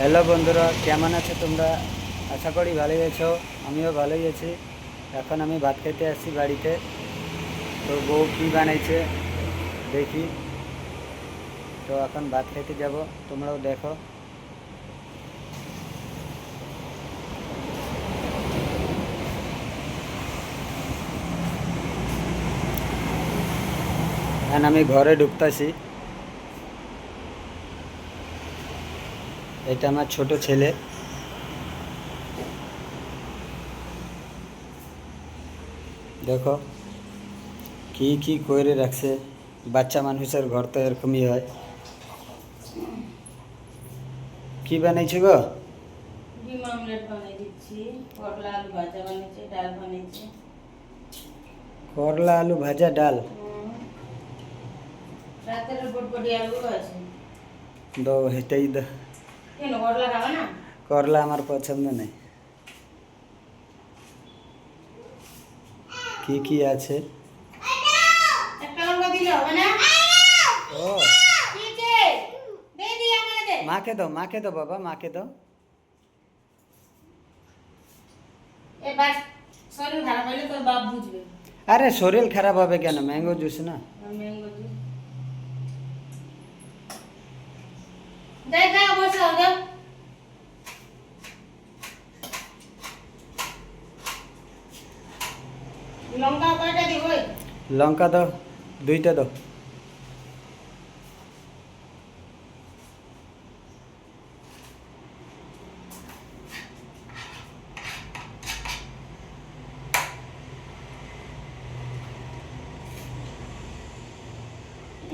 Hello বন্ধুরা, কেমন আছো তোমরা? আশা করি ভালোই আছো, আমিও ভালোই আছি। এখন আমি ভাত খেতে আসছি বাড়িতে। তো বউ কী বানাইছে দেখি। তো এখন ভাত খেতে যাব, তোমরাও দেখো। এখন আমি ঘরে ঢুকতাছি। এটা আমার ছোট ছেলে। দেখো কি কি করে রাখছে বাচ্চা মানুষের ঘর তো এরকমই হয়। কি বানাইছো গো? ডিম অমলেট বানিয়ে দিচ্ছি করলা আলু ভাজা বানিয়েছে ডাল বানিয়েছে। করলা আলু ভাজা ডাল? রাতের বটবটি আলু আছে। দো এটাই দো। কেন করলা খাবে না করলা আমার পছন্দ নেই কি কি আছে ও? দে দি দে মাকে দাও মাকে দাও বাবা মাকে দাও বুঝবে আরে শরীর খারাপ হবে কেন ম্যাঙ্গো জুস না ম্যাঙ্গো জুস যাই যাও বসে যাও যাও লঙ্কা কয়টা দিব লঙ্কা দাও দুইটা দাও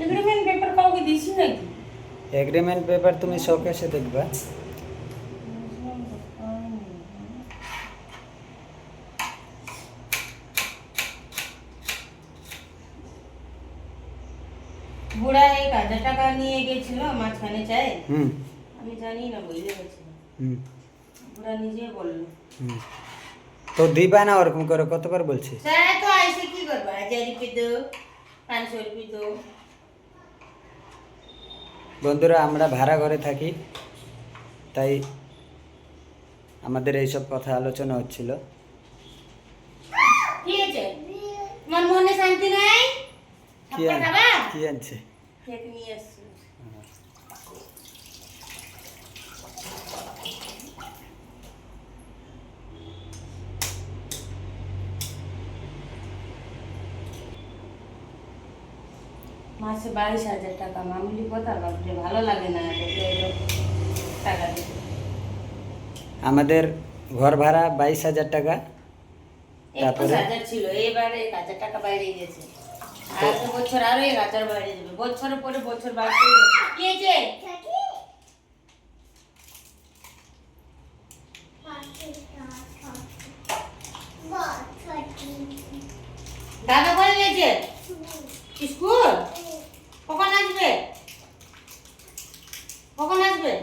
এগ্রিমেন্ট পেপার কাউকে দিছি নাকি এগ্রিমেন্ট পেপার তুমি শোকেসে দেখবা। বুড়া এক হাজার টাকা নিয়ে গেছিল মাঝখানে চাই হুম। আমি জানি না হুম। বুড়া নিজে বলল। হুম। তো দিবা না ওরকম করে কতবার বলছি স্যার তো আইসে কি করব? হাজার রুপি দো পাঁচশো রুপি দো বন্ধুরা আমরা ভাড়া ঘরে থাকি তাই আমাদের এইসব কথা আলোচনা হচ্ছিল। কি আনছে? মাসে বাইশ হাজার টাকা। মামুলি কথা বাপরে ভালো লাগে না টাকা দিতে আমাদের ঘর ভাড়া বাইশ হাজার টাকা। তারপরে? হাজার ছিল এবারে এক হাজার টাকা বাইরে গেছে। আর বছর আরও এক হাজার বাইরে যাবে। বছরের পরে বছর বাড়তে কি হয়েছে? দাদা করে গেছে? স্কুল? কখন আসবে? কখন আসবে?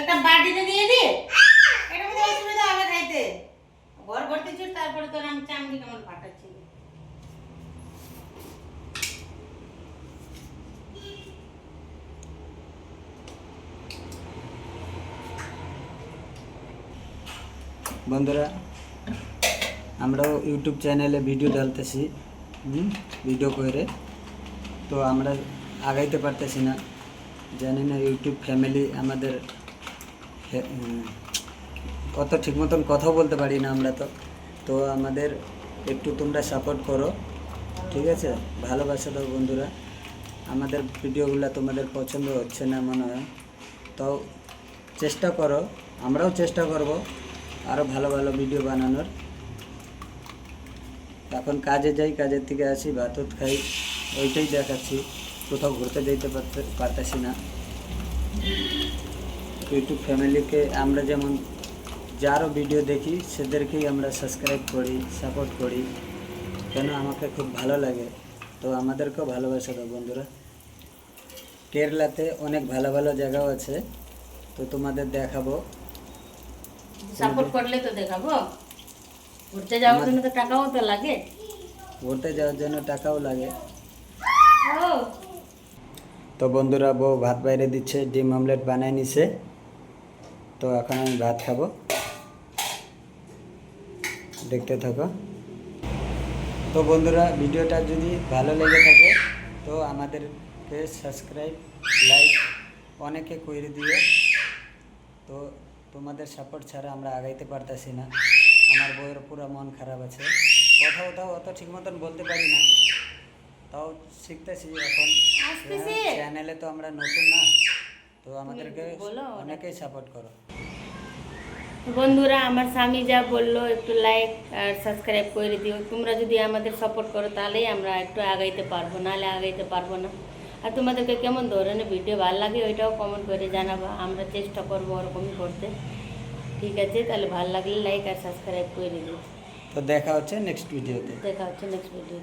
একটা বাটিতে দিয়ে দি। হবে খাইতে। ঘর ভর্তি তারপরে বন্ধুরা আমরাও ইউটিউব চ্যানেলে ভিডিও ঢালতেছি হুম, ভিডিও করে। তো আমরা আগাইতে পারতেছি না। জানি না ইউটিউব ফ্যামিলি আমাদের উম, ঠিক মতন কথাও বলতে পারি না আমরা তো। তো আমাদের একটু তোমরা সাপোর্ট করো ঠিক আছে? ভালোবাসা দাও বন্ধুরা। আমাদের ভিডিওগুলো তোমাদের পছন্দ হচ্ছে না মনে হয়। তো চেষ্টা করো আমরাও চেষ্টা করব আরও ভালো ভালো ভিডিও বানানোর। এখন কাজে যাই, কাজের থেকে আসি, ভাত উত খাই, ওইটাই দেখাচ্ছি। কোথাও ঘুরতে যেতে পারতে, পারতেছি না। ইউটিউব ফ্যামিলিকে আমরা যেমন যারও ভিডিও দেখি, সেদেরকেই আমরা সাবস্ক্রাইব করি সাপোর্ট করি। কেন আমাকে খুব ভালো লাগে। তো আমাদেরকেও ভালোবাসা দাও বন্ধুরা। কেরলাতে অনেক ভালো ভালো জায়গাও আছে। তো তোমাদের দেখাবো। সাপোর্ট করলে তো দেখাবো। ঘুরতে যাওয়ার জন্য তো টাকাও তো লাগে। ঘুরতে যাওয়ার জন্য টাকাও লাগে। তো বন্ধুরা বউ ভাত বাইরে দিচ্ছে ডিম অমলেট বানায় নিছে। তো এখন আমি ভাত খাব। দেখতে থাকো। তো বন্ধুরা ভিডিওটা যদি ভালো লেগে থাকে তো আমাদেরকে সাবস্ক্রাইব লাইক অনেকে করে দিও। তো তোমাদের সাপোর্ট ছাড়া আমরা আগাইতে পারতাছি না। আমার বইয়ের পুরো মন খারাপ আছে। কথা কোথাও অত ঠিক মতন বলতে পারি না। তাও শিখতেছি এখন। চ্যানেলে তো আমরা নতুন না। তো আমাদেরকে। অনেকেই সাপোর্ট করো। বন্ধুরা আমার স্বামী যা বলল একটু লাইক আর সাবস্ক্রাইব করে দিও। তোমরা যদি আমাদের সাপোর্ট করো তাহলেই আমরা একটু আগাইতে পারব। নাহলে আগাইতে পারব না। আর তোমাদেরকে কেমন ধরনের ভিডিও ভালো লাগে ওইটাও কমেন্ট করে জানাবা। আমরা চেষ্টা করব ওরকমই করতে। ঠিক আছে তাহলে ভালো লাগলে লাইক আর সাবস্ক্রাইব করে দিও তো দেখা হচ্ছে নেক্সট ভিডিওতে দেখা হচ্ছে নেক্সট ভিডিও